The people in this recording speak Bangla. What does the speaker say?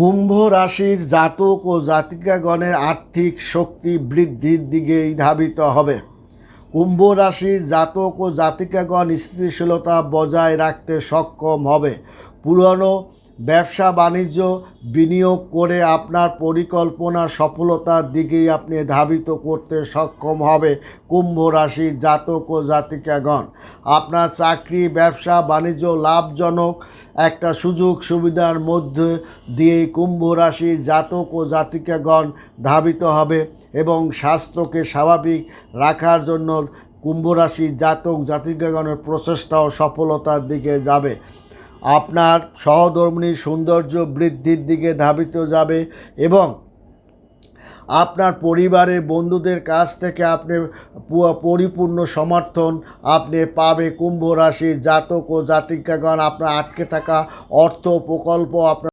কুম্ভ রাশির জাতক ও জাতিকাগণের আর্থিক শক্তি বৃদ্ধির দিকে ধাবিত হবে। কুম্ভ রাশির জাতক ও জাতিকাগণ স্থিতিশীলতা বজায় রাখতে সক্ষম হবে। পুরনো ব্যবসা বাণিজ্য বিনিয়োগ করে আপনার পরিকল্পনা সফলতার দিকেই আপনি ধাবিত করতে সক্ষম হবে কুম্ভ রাশির জাতক ও জাতিকাগণ। আপনার চাকরি, ব্যবসা বাণিজ্য লাভজনক একটা সুযোগ সুবিধার মধ্যে দিয়েই কুম্ভ রাশির জাতক ও জাতিকাগণ ধাবিত হবে এবং স্বাস্থ্যকে স্বাভাবিক রাখার জন্য কুম্ভ রাশির জাতক জাতিকাগণের প্রচেষ্টাও সফলতার দিকে যাবে। আপনার সহধর্মিনীর সৌন্দর্য বৃদ্ধির দিকে ধাবিত যাবে এবং আপনার পরিবারে বন্ধুদের কাছ থেকে আপনি পরিপূর্ণ সমর্থন আপনি পাবে। কুম্ভ রাশি জাতক ও জাতিকাগণ, আপনার আটকে থাকা অর্থ প্রকল্প, আপনার